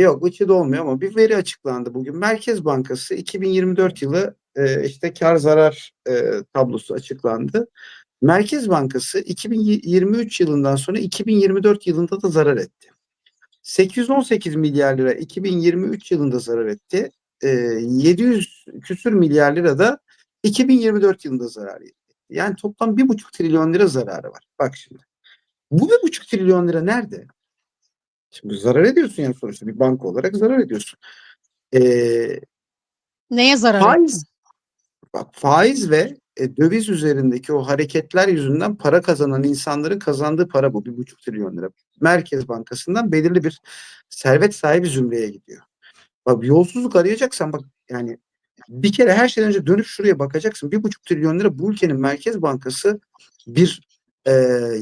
Yok içi dolmuyor ama bir veri açıklandı bugün. Merkez Bankası 2024 yılı e, işte kar zarar e, tablosu açıklandı. Merkez Bankası 2023 yılından sonra 2024 yılında da zarar etti. 818 milyar lira 2023 yılında zarar etti. E, 700 küsür milyar lira da 2024 yılında zarar etti. Yani toplam 1,5 trilyon lira zararı var. Bak şimdi. Bu 1,5 trilyon lira nerede? Şimdi zarar ediyorsun yani sonuçta bir banka olarak zarar ediyorsun. Ee, Neye zarar faiz, etti? bak faiz ve e, döviz üzerindeki o hareketler yüzünden para kazanan insanların kazandığı para bu. Bir buçuk trilyon lira. Merkez Bankası'ndan belirli bir servet sahibi zümreye gidiyor. Bak yolsuzluk arayacaksan bak yani bir kere her şeyden önce dönüp şuraya bakacaksın. Bir buçuk trilyon lira bu ülkenin Merkez Bankası bir e,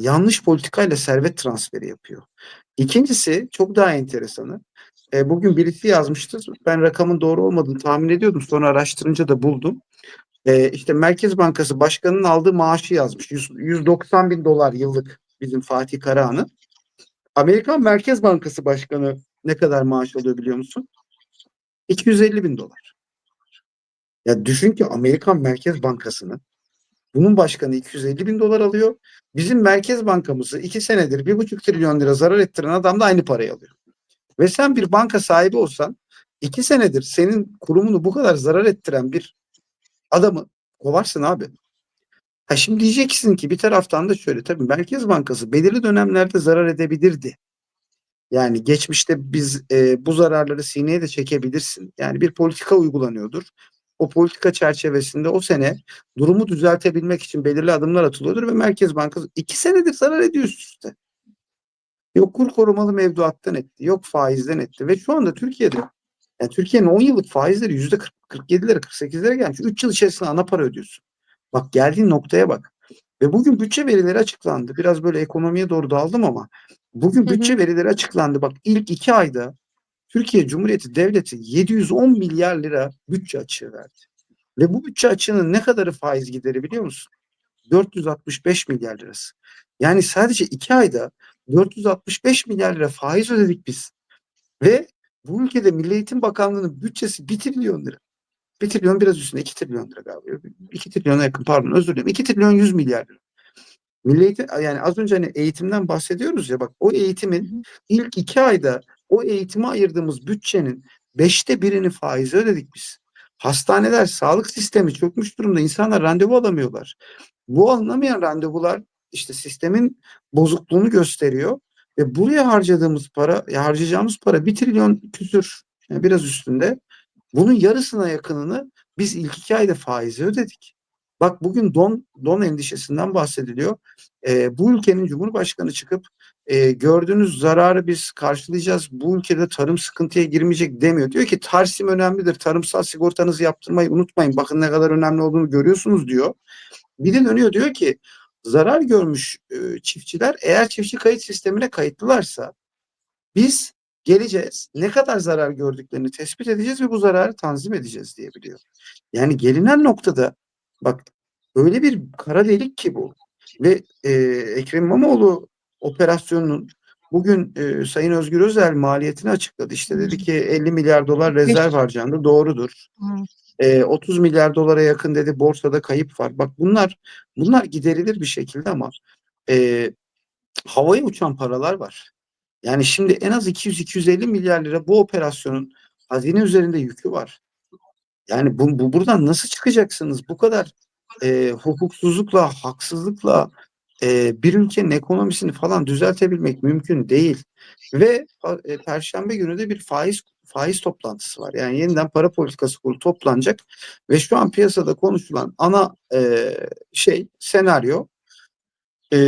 yanlış politikayla servet transferi yapıyor. İkincisi çok daha enteresanı. E, bugün birisi yazmıştı. Ben rakamın doğru olmadığını tahmin ediyordum. Sonra araştırınca da buldum. E, işte Merkez Bankası Başkanı'nın aldığı maaşı yazmış. 100, 190 bin dolar yıllık bizim Fatih Karahan'ın. Amerikan Merkez Bankası Başkanı ne kadar maaş alıyor biliyor musun? 250 bin dolar. Ya düşün ki Amerikan Merkez Bankası'nın bunun başkanı 250 bin dolar alıyor. Bizim Merkez Bankamızı iki senedir bir buçuk trilyon lira zarar ettiren adam da aynı parayı alıyor. Ve sen bir banka sahibi olsan iki senedir senin kurumunu bu kadar zarar ettiren bir adamı kovarsın abi. Ha şimdi diyeceksin ki bir taraftan da şöyle tabii Merkez Bankası belirli dönemlerde zarar edebilirdi. Yani geçmişte biz e, bu zararları sineye de çekebilirsin. Yani bir politika uygulanıyordur. O politika çerçevesinde o sene durumu düzeltebilmek için belirli adımlar atılıyordur ve Merkez Bankası iki senedir zarar ediyor üst üste. Yok kur korumalı mevduattan etti, yok faizden etti ve şu anda Türkiye'de yani Türkiye'nin 10 yıllık faizleri yüzde 47'lere 48'lere gelmiş. 3 yıl içerisinde ana para ödüyorsun. Bak geldiğin noktaya bak. Ve bugün bütçe verileri açıklandı. Biraz böyle ekonomiye doğru daldım ama bugün Hı hı. bütçe verileri açıklandı. Bak ilk iki ayda Türkiye Cumhuriyeti Devleti 710 milyar lira bütçe açığı verdi. Ve bu bütçe açığının ne kadarı faiz gideri biliyor musun? 465 milyar lirası. Yani sadece iki ayda 465 milyar lira faiz ödedik biz. Ve bu ülkede Milli Eğitim Bakanlığı'nın bütçesi 1 trilyon lira. 1 trilyon biraz üstünde 2 trilyon lira galiba. 2 trilyona yakın pardon özür dilerim. 2 trilyon 100 milyar lira. Milli Eğitim, yani az önce hani eğitimden bahsediyoruz ya bak o eğitimin ilk iki ayda o eğitime ayırdığımız bütçenin beşte birini faize ödedik biz. Hastaneler, sağlık sistemi çökmüş durumda. İnsanlar randevu alamıyorlar. Bu alınamayan randevular işte sistemin bozukluğunu gösteriyor ve buraya harcadığımız para, ya harcayacağımız para bir trilyon küsür, yani biraz üstünde. Bunun yarısına yakınını biz ilk iki ayda faize ödedik. Bak bugün don don endişesinden bahsediliyor. Ee, bu ülkenin Cumhurbaşkanı çıkıp e, gördüğünüz zararı biz karşılayacağız. Bu ülkede tarım sıkıntıya girmeyecek demiyor. Diyor ki tarsim önemlidir. Tarımsal sigortanızı yaptırmayı unutmayın. Bakın ne kadar önemli olduğunu görüyorsunuz diyor. Bir de dönüyor diyor ki zarar görmüş e, çiftçiler eğer çiftçi kayıt sistemine kayıtlılarsa biz geleceğiz. Ne kadar zarar gördüklerini tespit edeceğiz ve bu zararı tanzim edeceğiz diye biliyor. Yani gelinen noktada bak öyle bir kara delik ki bu. Ve e, Ekrem İmamoğlu operasyonunun bugün e, Sayın Özgür Özel maliyetini açıkladı. İşte dedi ki 50 milyar dolar rezerv harcandı. Doğrudur. E, 30 milyar dolara yakın dedi borsada kayıp var. Bak bunlar bunlar giderilir bir şekilde ama e, havaya uçan paralar var. Yani şimdi en az 200-250 milyar lira bu operasyonun hazine üzerinde yükü var. Yani bu, bu buradan nasıl çıkacaksınız? Bu kadar e, hukuksuzlukla, haksızlıkla e, bir ülkenin ekonomisini falan düzeltebilmek mümkün değil. Ve e, Perşembe günü de bir faiz faiz toplantısı var. Yani yeniden para politikası kurulu toplanacak ve şu an piyasada konuşulan ana e, şey senaryo e,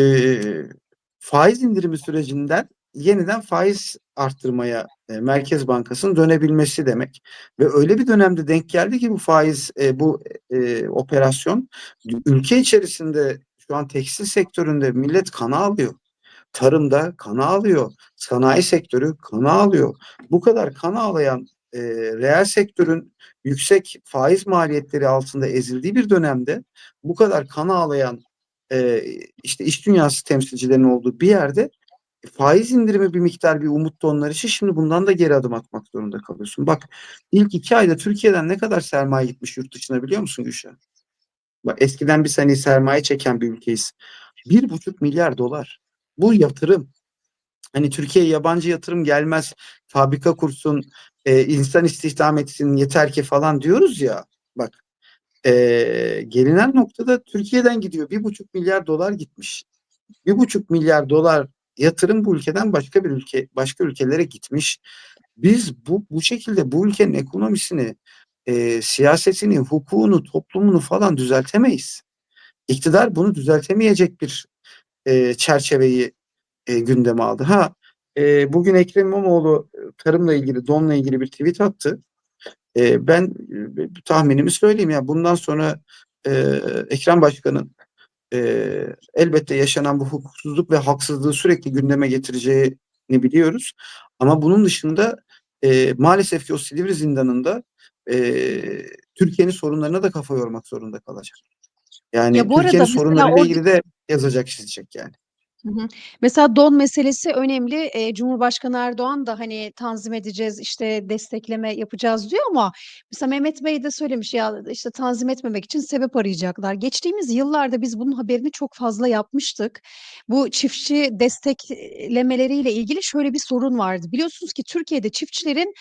faiz indirimi sürecinden yeniden faiz arttırmaya e, Merkez Bankası'nın dönebilmesi demek. Ve öyle bir dönemde denk geldi ki bu faiz, e, bu e, operasyon ülke içerisinde şu an tekstil sektöründe millet kana alıyor. Tarımda kana alıyor. Sanayi sektörü kana alıyor. Bu kadar kana ağlayan e, reel sektörün yüksek faiz maliyetleri altında ezildiği bir dönemde bu kadar kana ağlayan e, işte iş dünyası temsilcilerinin olduğu bir yerde faiz indirimi bir miktar bir umuttu onlar için. Şimdi bundan da geri adım atmak zorunda kalıyorsun. Bak ilk iki ayda Türkiye'den ne kadar sermaye gitmiş yurt dışına biliyor musun Gülşah? Eskiden biz hani sermaye çeken bir ülkeyiz. Bir buçuk milyar dolar. Bu yatırım. Hani Türkiye'ye yabancı yatırım gelmez, fabrika kursun, e, insan istihdam etsin yeter ki falan diyoruz ya. Bak e, gelinen noktada Türkiye'den gidiyor. Bir buçuk milyar dolar gitmiş. Bir buçuk milyar dolar yatırım bu ülkeden başka bir ülke, başka ülkelere gitmiş. Biz bu bu şekilde bu ülkenin ekonomisini, e, siyasetini, hukukunu, toplumunu falan düzeltemeyiz. İktidar bunu düzeltemeyecek bir e, çerçeveyi e, gündeme aldı. Ha e, bugün Ekrem İmamoğlu e, tarımla ilgili, donla ilgili bir tweet attı. E, ben e, tahminimi söyleyeyim ya bundan sonra e, Ekrem Başkan'ın e, elbette yaşanan bu hukuksuzluk ve haksızlığı sürekli gündeme getireceğini biliyoruz. Ama bunun dışında e, maalesef ki o Silivri zindanında e, Türkiye'nin sorunlarına da kafa yormak zorunda kalacak. Yani Ya bu Türkiye'nin sorunlarıyla orada- ilgili de yazacak çizecek yani. Hı hı. Mesela don meselesi önemli. Cumhurbaşkanı Erdoğan da hani tanzim edeceğiz, işte destekleme yapacağız diyor ama mesela Mehmet Bey de söylemiş ya işte tanzim etmemek için sebep arayacaklar. Geçtiğimiz yıllarda biz bunun haberini çok fazla yapmıştık. Bu çiftçi desteklemeleriyle ilgili şöyle bir sorun vardı. Biliyorsunuz ki Türkiye'de çiftçilerin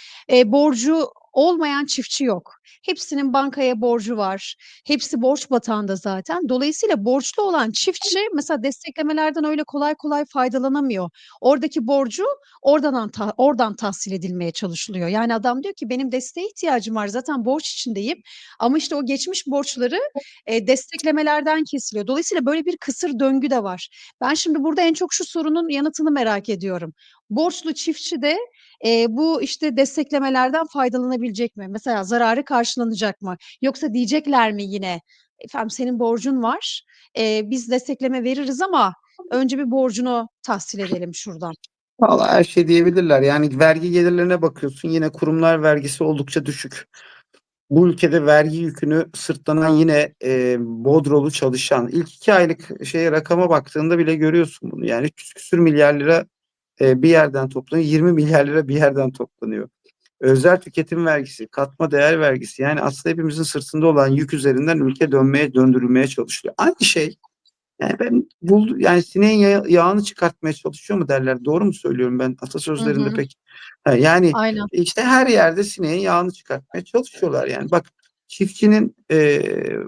borcu olmayan çiftçi yok. Hepsinin bankaya borcu var. Hepsi borç batağında zaten. Dolayısıyla borçlu olan çiftçi mesela desteklemelerden öyle kolay kolay faydalanamıyor. Oradaki borcu oradan ta- oradan tahsil edilmeye çalışılıyor. Yani adam diyor ki benim desteğe ihtiyacım var. Zaten borç içindeyim. Ama işte o geçmiş borçları e, desteklemelerden kesiliyor. Dolayısıyla böyle bir kısır döngü de var. Ben şimdi burada en çok şu sorunun yanıtını merak ediyorum. Borçlu çiftçi de e, bu işte desteklemelerden faydalanabilecek mi? Mesela zararı karşılanacak mı? Yoksa diyecekler mi yine efendim senin borcun var e, biz destekleme veririz ama önce bir borcunu tahsil edelim şuradan. Vallahi her şey diyebilirler. Yani vergi gelirlerine bakıyorsun yine kurumlar vergisi oldukça düşük. Bu ülkede vergi yükünü sırtlanan yine e, Bodrolu çalışan ilk iki aylık şeye rakama baktığında bile görüyorsun bunu. Yani 300 küsür milyar lira e, bir yerden toplanıyor. 20 milyar lira bir yerden toplanıyor. Özel tüketim vergisi, katma değer vergisi yani aslında hepimizin sırtında olan yük üzerinden ülke dönmeye döndürülmeye çalışılıyor. Aynı şey yani ben bul yani sineğin ya- yağını çıkartmaya çalışıyor mu derler. Doğru mu söylüyorum ben atasözlerinde Hı hı. pek. Ha, yani Aynen. işte her yerde sineğin yağını çıkartmaya çalışıyorlar yani. Bak çiftçinin e,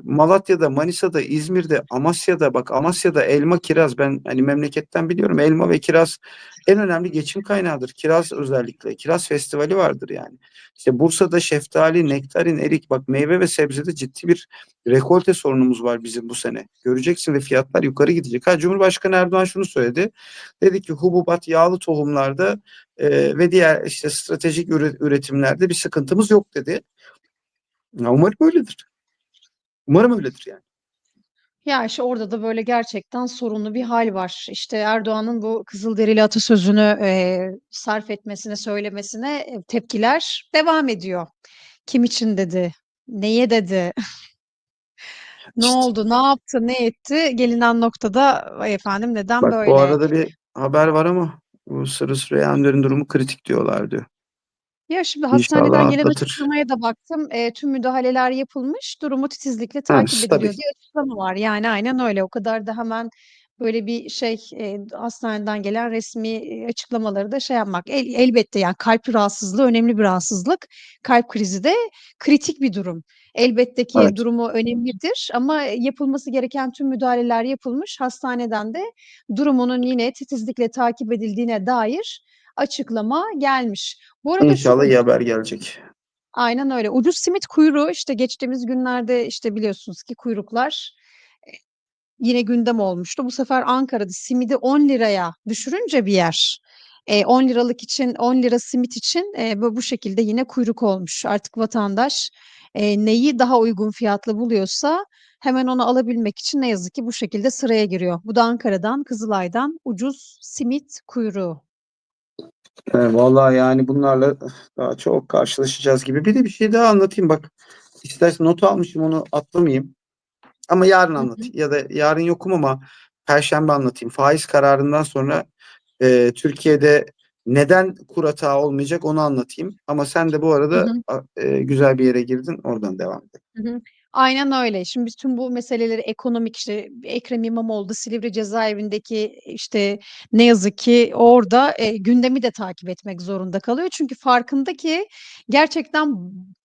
Malatya'da, Manisa'da, İzmir'de, Amasya'da bak Amasya'da elma, kiraz ben hani memleketten biliyorum elma ve kiraz en önemli geçim kaynağıdır. Kiraz özellikle. Kiraz festivali vardır yani. İşte Bursa'da şeftali, nektarin, erik bak meyve ve sebzede ciddi bir rekolte sorunumuz var bizim bu sene. Göreceksin ve fiyatlar yukarı gidecek. Ha Cumhurbaşkanı Erdoğan şunu söyledi. Dedi ki hububat, yağlı tohumlarda e, ve diğer işte stratejik üre- üretimlerde bir sıkıntımız yok dedi. Ya umarım öyledir. Umarım öyledir yani. Ya işte orada da böyle gerçekten sorunlu bir hal var. İşte Erdoğan'ın bu Kızılderili atasözünü e, sarf etmesine, söylemesine e, tepkiler devam ediyor. Kim için dedi, neye dedi, ne İşte. oldu, ne yaptı, ne etti? Gelinen noktada "Vay efendim neden Bak böyle? bu arada bir haber var ama bu Sırrı Süreyya durumu kritik diyorlar diyor. Ya şimdi İnşallah hastaneden gelen atlatır. açıklamaya da baktım. Eee, tüm müdahaleler yapılmış. Durumu titizlikle Ha, takip stabil. ediliyor diye açıklama var. Yani aynen öyle. O kadar da hemen böyle bir şey eee, hastaneden gelen resmi eee, açıklamaları da şey yapmak. El, elbette yani kalp rahatsızlığı önemli bir rahatsızlık. Kalp krizi de kritik bir durum. Elbette ki Evet. durumu önemlidir ama yapılması gereken tüm müdahaleler yapılmış. Hastaneden de durumunun yine titizlikle takip edildiğine dair açıklama gelmiş. Bu arada İnşallah iyi haber gelecek. Aynen öyle. Ucuz simit kuyruğu işte geçtiğimiz günlerde işte biliyorsunuz ki kuyruklar e, yine gündem olmuştu. Bu sefer Ankara'da simidi 10 liraya düşürünce bir yer e, 10 liralık için 10 lira simit için e, bu bu şekilde yine kuyruk olmuş. Artık vatandaş e, neyi daha uygun fiyatlı buluyorsa hemen onu alabilmek için ne yazık ki bu şekilde sıraya giriyor. Bu da Ankara'dan, Kızılay'dan ucuz simit kuyruğu. E, vallahi yani bunlarla daha çok karşılaşacağız gibi. Bir de bir şey daha anlatayım bak. İstersen not almışım onu atlamayayım. Ama yarın Hı hı. anlatayım. Ya da yarın yokum ama Perşembe anlatayım. Faiz kararından sonra Eee, Türkiye'de neden kur atağı olmayacak onu anlatayım. Ama sen de bu Hı arada hı. a eee, güzel bir yere girdin. Oradan devam edelim. Hı hı. Aynen öyle. Şimdi biz tüm bu meseleleri ekonomik, işte, Ekrem İmamoğlu da Silivri cezaevindeki, işte, ne yazık ki orada, eee, gündemi de takip etmek zorunda kalıyor. Çünkü farkında ki gerçekten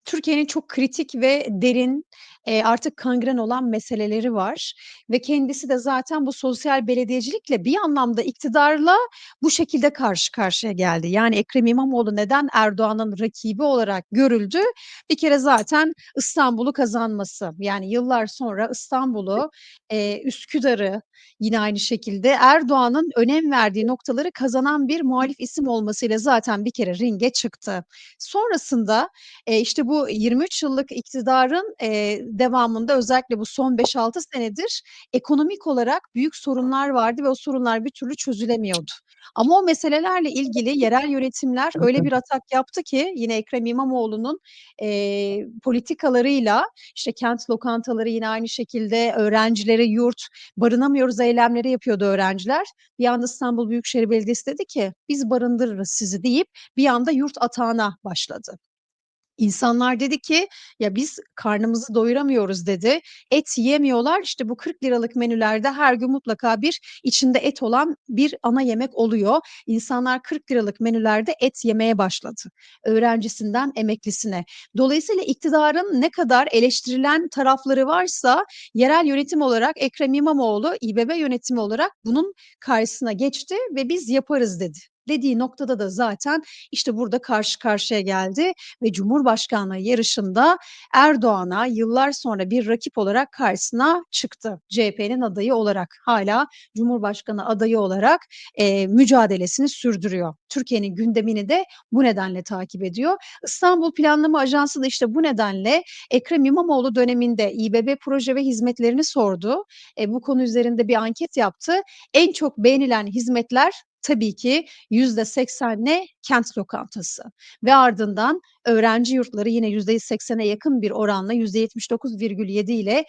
Türkiye'nin çok kritik ve derin, eee, artık kangren olan meseleleri var ve kendisi de zaten bu sosyal belediyecilikle bir anlamda iktidarla bu şekilde karşı karşıya geldi. Yani Ekrem İmamoğlu neden Erdoğan'ın rakibi olarak görüldü? Bir kere zaten İstanbul'u kazanması. Yani yıllar sonra İstanbul'u, eee, Üsküdar'ı yine aynı şekilde Erdoğan'ın önem verdiği noktaları kazanan bir muhalif isim olmasıyla zaten bir kere ringe çıktı. Sonrasında, eee, işte, bu 23 yıllık iktidarın, eee, devamında özellikle bu son 5-6 senedir ekonomik olarak büyük sorunlar vardı ve o sorunlar bir türlü çözülemiyordu. Ama o meselelerle ilgili yerel yönetimler öyle bir atak yaptı ki yine Ekrem İmamoğlu'nun, eee, politikalarıyla, işte, kent lokantaları yine aynı şekilde öğrencilere yurt, barınamıyoruz eylemleri yapıyordu öğrenciler. Bir anda İstanbul Büyükşehir Belediyesi dedi ki, "Biz barındırırız sizi." deyip bir anda yurt atağına başladı. İnsanlar dedi ki, "Ya, biz karnımızı doyuramıyoruz." dedi. Et yiyemiyorlar. İşte, bu ₺40'lık menülerde her gün mutlaka bir içinde et olan bir ana yemek oluyor. İnsanlar ₹40'lık menülerde et yemeye başladı. Öğrencisinden emeklisine. Dolayısıyla iktidarın ne kadar eleştirilen tarafları varsa yerel yönetim olarak Ekrem İmamoğlu, İBB yönetimi olarak bunun karşısına geçti ve "Biz yaparız." dedi. Dediği noktada da zaten, işte, burada karşı karşıya geldi ve cumhurbaşkanlığı yarışında Erdoğan'a yıllar sonra bir rakip olarak karşısına çıktı. CHP'nin adayı olarak hâlâ cumhurbaşkanı adayı olarak, eee, mücadelesini sürdürüyor. Türkiye'nin gündemini de bu nedenle takip ediyor. İstanbul Planlama Ajansı da, işte, bu nedenle Ekrem İmamoğlu döneminde İBB proje ve hizmetlerini sordu. Eee, bu konu üzerinde bir anket yaptı. En çok beğenilen hizmetler tabii ki %80 ne? Kent lokantası ve ardından öğrenci yurtları yine %80'e yakın bir oranla %79,7 ile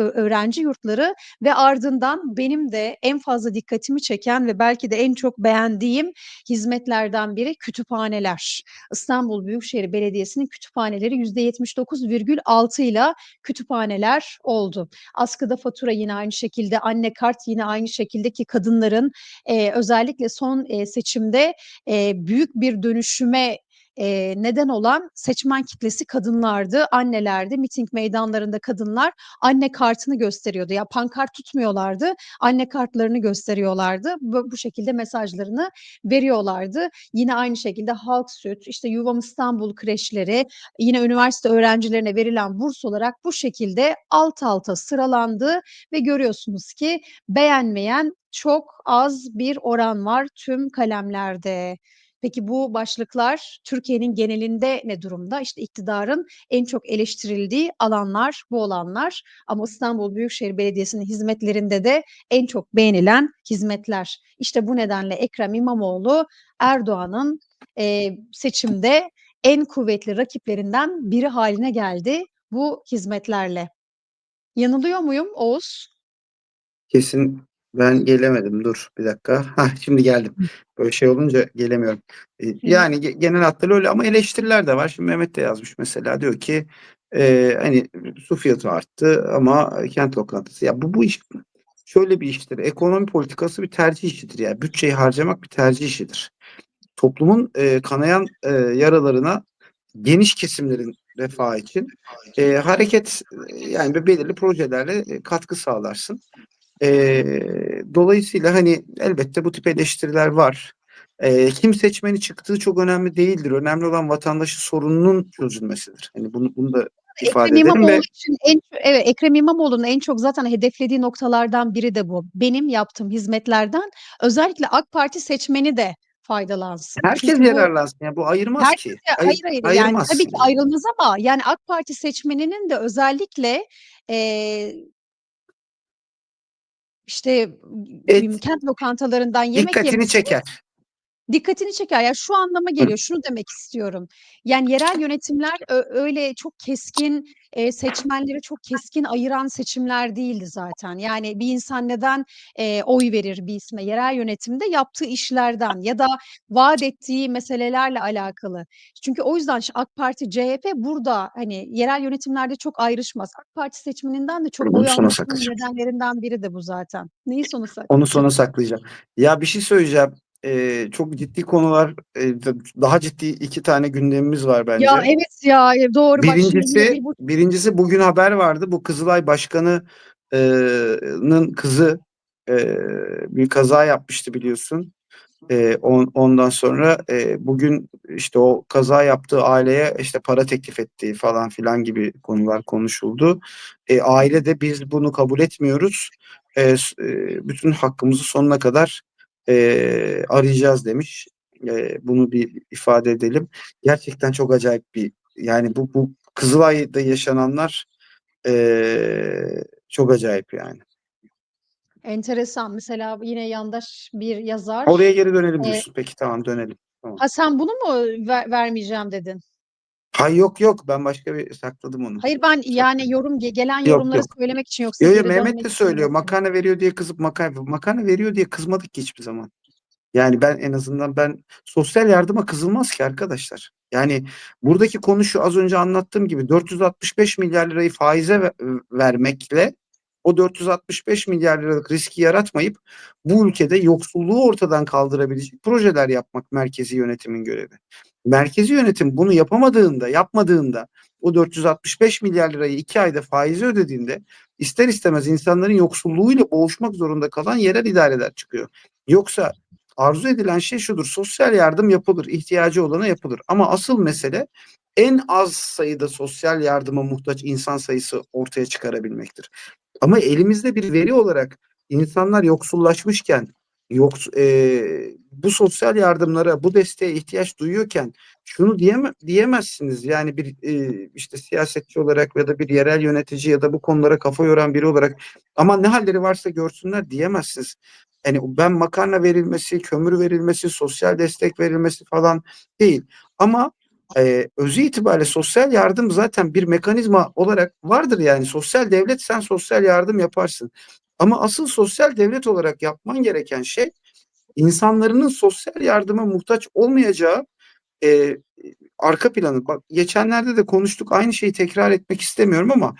öğrenci yurtları ve ardından benim de en fazla dikkatimi çeken ve belki de en çok beğendiğim hizmetlerden biri kütüphaneler. İstanbul Büyükşehir Belediyesi'nin kütüphaneleri %79,6'yla kütüphaneler oldu. Askıda fatura yine aynı şekilde, anne kart yine aynı şekilde ki kadınların, eee, özellikle son, eee, seçimde, eee, büyük bir dönüşüme, eee, neden olan seçmen kitlesi kadınlardı, annelerdi. Miting meydanlarında kadınlar anne kartını gösteriyordu. Ya, pankart tutmuyorlardı, anne kartlarını gösteriyorlardı. Bö bu şekilde mesajlarını veriyorlardı. Yine aynı şekilde Halk Süt, işte, Yuvam İstanbul kreşleri, yine üniversite öğrencilerine verilen burs olarak bu şekilde alt alta sıralandı ve görüyorsunuz ki beğenmeyen çok az bir oran var tüm kalemlerde. Peki bu başlıklar Türkiye'nin genelinde ne durumda? İşte, iktidarın en çok eleştirildiği alanlar bu olanlar ama İstanbul Büyükşehir Belediyesi'nin hizmetlerinde de en çok beğenilen hizmetler. İşte, bu nedenle Ekrem İmamoğlu Erdoğan'ın, eee, seçimde en kuvvetli rakiplerinden biri hâline geldi bu hizmetlerle. Yanılıyor muyum Oğuz? Kesin ben gelemedim. Dur bir dakika. Hah, şimdi geldim. Böyle şey olunca gelemiyorum. Hı. yani ge genel hatlarıyla öyle ama eleştiriler de var. Şimdi Mehmet de yazmış mesela diyor ki, eee, hani, su fiyatı arttı ama kent lokantası. Ya bu bu iş şöyle bir iştir. Ekonomi politikası bir tercih işidir. Yani bütçeyi harcamak bir tercih işidir. Toplumun, eee, kanayan, eee, yaralarına geniş kesimlerin refahı için, eee, hareket, eee, yani be belirli projelerle, eee, katkı sağlarsın. Eee, dolayısıyla, hani, elbette bu tip eleştiriler var. Eee, kim seçmeni çıktığı çok önemli değildir. Önemli olan vatandaşın sorununun çözülmesidir. Hani, bunu bunu da ifade Ekrem İmamoğlu ve için en evet, Ekrem İmamoğlu'nun en çok zaten hedeflediği noktalardan biri de bu. Benim yaptığım hizmetlerden özellikle AK Parti seçmeni de faydalansın. Herkes Çünkü bu yararlansın. Ya, bu ayırmaz herkese ki. Ayır hayır, hayır, yani, ayırmaz. tabii ki ayrılmaz ama, yani, AK Parti seçmeninin de özellikle, eee işte, Et kent lokantalarından yemek dikkatini yemesi çeker. Dikkatini çeker. Ya, şu anlama geliyor, şunu demek istiyorum. Yani yerel yönetimler öyle çok keskin, eee, seçmenleri çok keskin ayıran seçimler değildi zaten. Yani bir insan neden, oy verir bir isme? Yerel yönetimde yaptığı işlerden ya da vaat ettiği meselelerle alakalı. Çünkü o yüzden AK Parti, CHP burada, hani, yerel yönetimlerde çok ayrışmaz. AK Parti seçmeninden de çok Onu oy almasının saklayacağım. nedenlerinden biri de bu zaten. Neyi sona Onu saklayacaksın? sona saklayacağım. Ya, bir şey söyleyeceğim. Eee, çok ciddi konular, eee, d daha ciddi 2 tane gündemimiz var bence. Ya, evet ya, eee, doğru bak Birincisi, bu birincisi bugün haber vardı. Bu Kızılay Başkanı eee, nın kızı, eee, bir kaza yapmıştı biliyorsun. Eee, on ondan sonra, eee, bugün, işte, o kaza yaptığı aileye, işte, para teklif ettiği falan filan gibi konular konuşuldu. Eee, aile de biz bunu kabul etmiyoruz. Eee, s eee, bütün hakkımızı sonuna kadar, eee, arayacağız demiş. Eee, bunu bir ifade edelim. Gerçekten çok acayip bir yani bu bu Kızılay'da yaşananlar, eee, çok acayip yani. Enteresan. Mesela yine yandaş bir yazar, Oraya geri dönelim diyorsun. Peki, tamam dönelim. Tamam. Ha, sen bunu mu ver vermeyeceğim dedin? Hay yok, yok. Ben başka bir sakladım onu. Hayır, ben, yani, yorum ge gelen Yok, yorumları yok. söylemek için yoksa Yo, yo, geri Mehmet de söylüyor. Makarna veriyor diye kızıp makar makarna veriyor diye kızmadık ki hiçbir zaman. Yani ben en azından ben sosyal yardıma kızılmaz ki arkadaşlar. Yani buradaki konu şu az önce anlattığım gibi 465 milyar lirayı faize ve vermekle o 465 milyar liralık riski yaratmayıp bu ülkede yoksulluğu ortadan kaldırabilecek projeler yapmak merkezi yönetimin görevi. Merkezi yönetim bunu yapamadığında, yapmadığında o 465 milyar lirayı 2 ayda faize ödediğinde ister istemez insanların yoksulluğuyla boğuşmak zorunda kalan yerel idareler çıkıyor. Yoksa arzu edilen şey şudur. Sosyal yardım yapılır, ihtiyacı olana yapılır. Ama asıl mesele en az sayıda sosyal yardıma muhtaç insan sayısı ortaya çıkarabilmektir. Ama elimizde bir veri olarak insanlar yoksullaşmışken, yoks eee, bu sosyal yardımlara, bu desteğe ihtiyaç duyuyorken şunu diyeme diyemezsiniz. Yani bir, eee, işte, siyasetçi olarak ya da bir yerel yönetici ya da bu konulara kafa yoran biri olarak aman ne hâlleri varsa görsünler diyemezsiniz. Hani ben makarna verilmesi, kömür verilmesi, sosyal destek verilmesi falan değil. Ama, eee, özü itibariyle sosyal yardım zaten bir mekanizma olarak vardır yani. Sosyal devlet sen sosyal yardım yaparsın. Ama asıl sosyal devlet olarak yapman gereken şey insanların sosyal yardıma muhtaç olmayacağı, eee, arka planı. Bak geçenlerde de konuştuk. Aynı şeyi tekrar etmek istemiyorum ama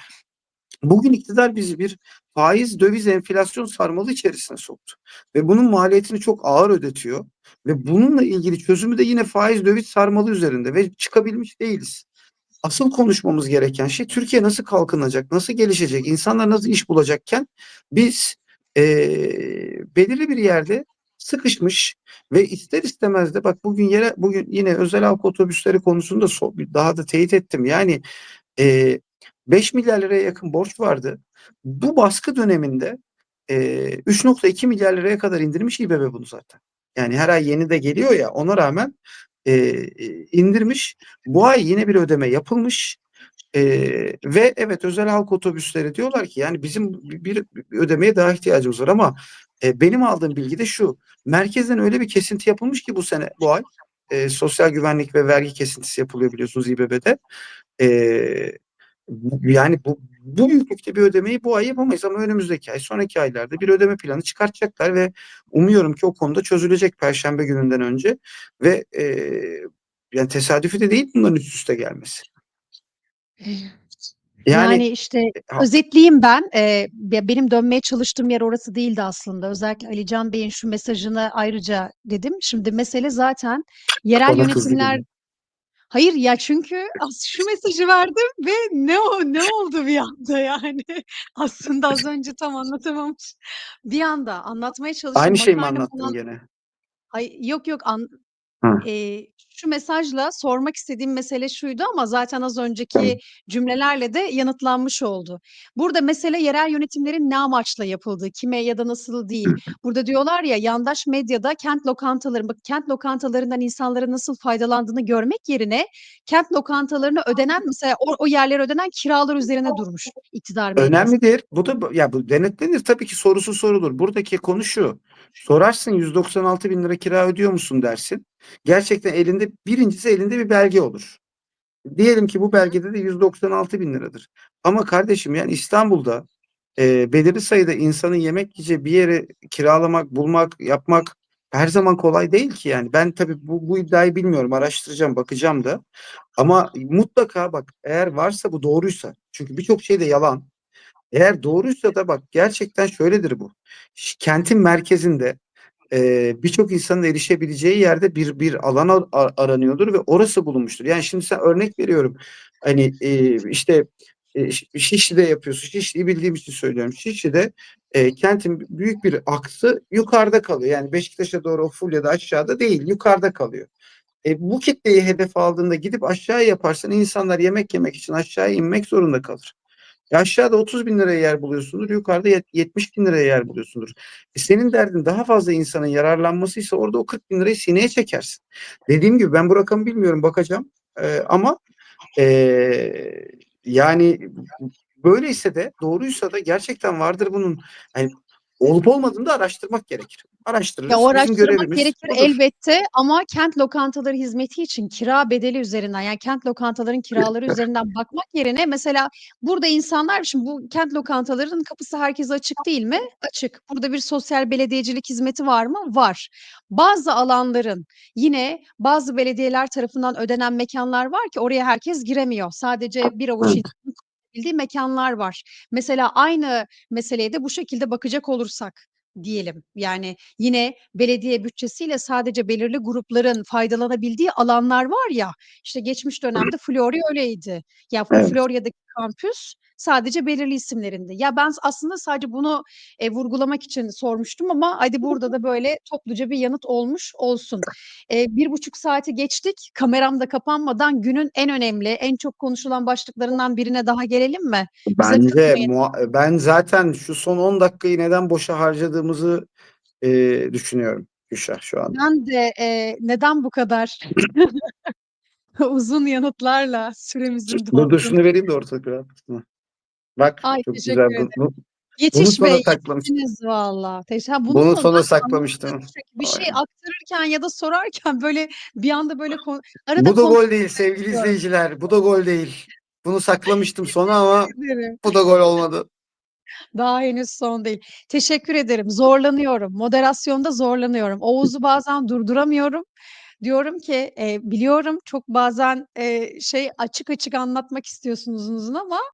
bugün iktidar bizi bir faiz, döviz, enflasyon sarmalı içerisine soktu ve bunun maliyetini çok ağır ödetiyor ve bununla ilgili çözümü de yine faiz, döviz sarmalı üzerinde ve çıkabilmiş değiliz. Asıl konuşmamız gereken şey Türkiye nasıl kalkınacak, nasıl gelişecek, insanlar nasıl iş bulacakken biz, eee, belirli bir yerde sıkışmış ve ister istemez de bak bugün yere bugün yine özel halk otobüsleri konusunda so daha da teyit ettim. Yani, eee, 5 milyar liraya yakın borç vardı. Bu baskı döneminde, eee, 3.2 milyar liraya kadar indirmiş İBB bunu zaten. Yani her ay yeni de geliyor ya ona rağmen, eee, indirmiş. Bu ay yine bir ödeme yapılmış, eee, ve evet özel halk otobüsleri diyorlar ki yani bizim bir bir ödemeye daha ihtiyacımız var ama, eee, benim aldığım bilgi de şu: Merkezden öyle bir kesinti yapılmış ki bu sene, bu ay, eee, sosyal güvenlik ve vergi kesintisi yapılıyor biliyorsunuz İBB'de. Bu yani bu bu büyüklükte bir ödemeyi bu ay yapamayız ama önümüzdeki ay, sonraki aylarda bir ödeme planı çıkartacaklar ve umuyorum ki o konuda çözülecek perşembe gününden önce ve, eee, yani tesadüfi de değil bunların üst üste gelmesi. Yani, Yani, işte, e ha özetleyeyim ben. Ya, benim dönmeye çalıştığım yer orası değildi aslında. Özellikle Ali Can Bey'in şu mesajını ayrıca dedim. Şimdi mesele zaten yerel yönetimler. Hayır ya çünkü as şu mesajı verdim ve ne o ne oldu bir anda yani? Aslında az önce tam anlatamamış. Bir anda anlatmaya çalıştım. Aynı şeyi mi Makarna anlattın falan gene? Ay, yok yok an eee, şu mesajla sormak istediğim mesele şuydu ama zaten az önceki cümlelerle de yanıtlanmış oldu. Burada mesele yerel yönetimlerin ne amaçla yapıldığı, kime ya da nasıl değil. Burada diyorlar ya yandaş medyada kent lokantaları, bak kent lokantalarından insanların nasıl faydalandığını görmek yerine kent lokantalarına ödenen mesela o, o yerlere ödenen kiralar üzerine durmuş iktidar medyası. Önemlidir. Bu da ya bu denetlenir tabii ki sorusu sorulur. Buradaki konu şu. Sorarsın 196 bin lira kira ödüyor musun dersin. Gerçekten elinde birincisi elinde bir belge olur. Diyelim ki bu belgede de 196 bin liradır. Ama kardeşim yani İstanbul'da e, belirli sayıda insanın yemek yiyeceği bir yeri kiralamak, bulmak, yapmak her zaman kolay değil ki yani. Ben tabii bu, bu iddiayı bilmiyorum. Araştıracağım, bakacağım da. Ama mutlaka bak eğer varsa bu doğruysa. Çünkü birçok şey de yalan. Eğer doğruysa da bak gerçekten şöyledir bu. Kentin merkezinde e, birçok insanın erişebileceği yerde bir bir alan ar- ar- aranıyordur ve orası bulunmuştur. Yani şimdi sen örnek veriyorum. Hani e, işte e, Şişli'de yapıyorsun. Şişli'yi bildiğim için söylüyorum. Şişli'de e, kentin büyük bir aksı yukarıda kalıyor. Yani Beşiktaş'a doğru Fulya'da aşağıda değil, yukarıda kalıyor. E, bu kitleyi hedef aldığında gidip aşağıya yaparsan insanlar yemek yemek için aşağıya inmek zorunda kalır. Aşağıda 30 bin liraya yer buluyorsundur, yukarıda yet- 70 bin liraya yer buluyorsundur. E senin derdin daha fazla insanın yararlanmasıysa orada o 40 bin lirayı sineye çekersin. Dediğim gibi ben bu rakamı bilmiyorum, bakacağım. E, ama e, yani böyleyse de doğruysa da gerçekten vardır bunun. Yani olup olmadığını da araştırmak gerekir. Araştırırız. Ya o araştırmak gerekir budur. elbette ama kent lokantaları hizmeti için kira bedeli üzerinden yani kent lokantaların kiraları üzerinden bakmak yerine mesela burada insanlar şimdi bu kent lokantalarının kapısı herkese açık değil mi? Açık. Burada bir sosyal belediyecilik hizmeti var mı? Var. Bazı alanların yine bazı belediyeler tarafından ödenen mekanlar var ki oraya herkes giremiyor. Sadece bir avuç Kullanabildiği mekanlar var. Mesela aynı meseleye de bu şekilde bakacak olursak diyelim. Yani yine belediye bütçesiyle sadece belirli grupların faydalanabildiği alanlar var ya. İşte geçmiş dönemde Florya öyleydi. Ya Evet. Florya'daki kampüs sadece belirli isimlerinde. Ya ben aslında sadece bunu e, vurgulamak için sormuştum ama hadi burada da böyle topluca bir yanıt olmuş olsun. E, bir buçuk saati geçtik. Kameram da kapanmadan günün en önemli, en çok konuşulan başlıklarından birine daha gelelim mi? Bence muha- ben zaten şu son 10 dakikayı neden boşa harcadığımızı e, düşünüyorum Gülşah şu an. Ben de e, neden bu kadar uzun yanıtlarla süremizin Dur, dur şunu vereyim de ortalık rahatlasın. Bak Ay çok güzel. Ederim. bu- bunu Yetiş sona Bey, valla. Bunu Bunu sona saklamıştım. bir şey Aynen. aktarırken ya da sorarken böyle bir anda böyle arada Bu da gol değil sevgili ediyorum. izleyiciler. Bu da gol değil. Bunu saklamıştım sona ama bu da gol olmadı. Daha henüz son değil. Teşekkür ederim. Zorlanıyorum. Moderasyonda zorlanıyorum. Oğuz'u bazen durduramıyorum. Diyorum ki e, biliyorum çok bazen e, şey açık açık anlatmak istiyorsun uzun uzun ama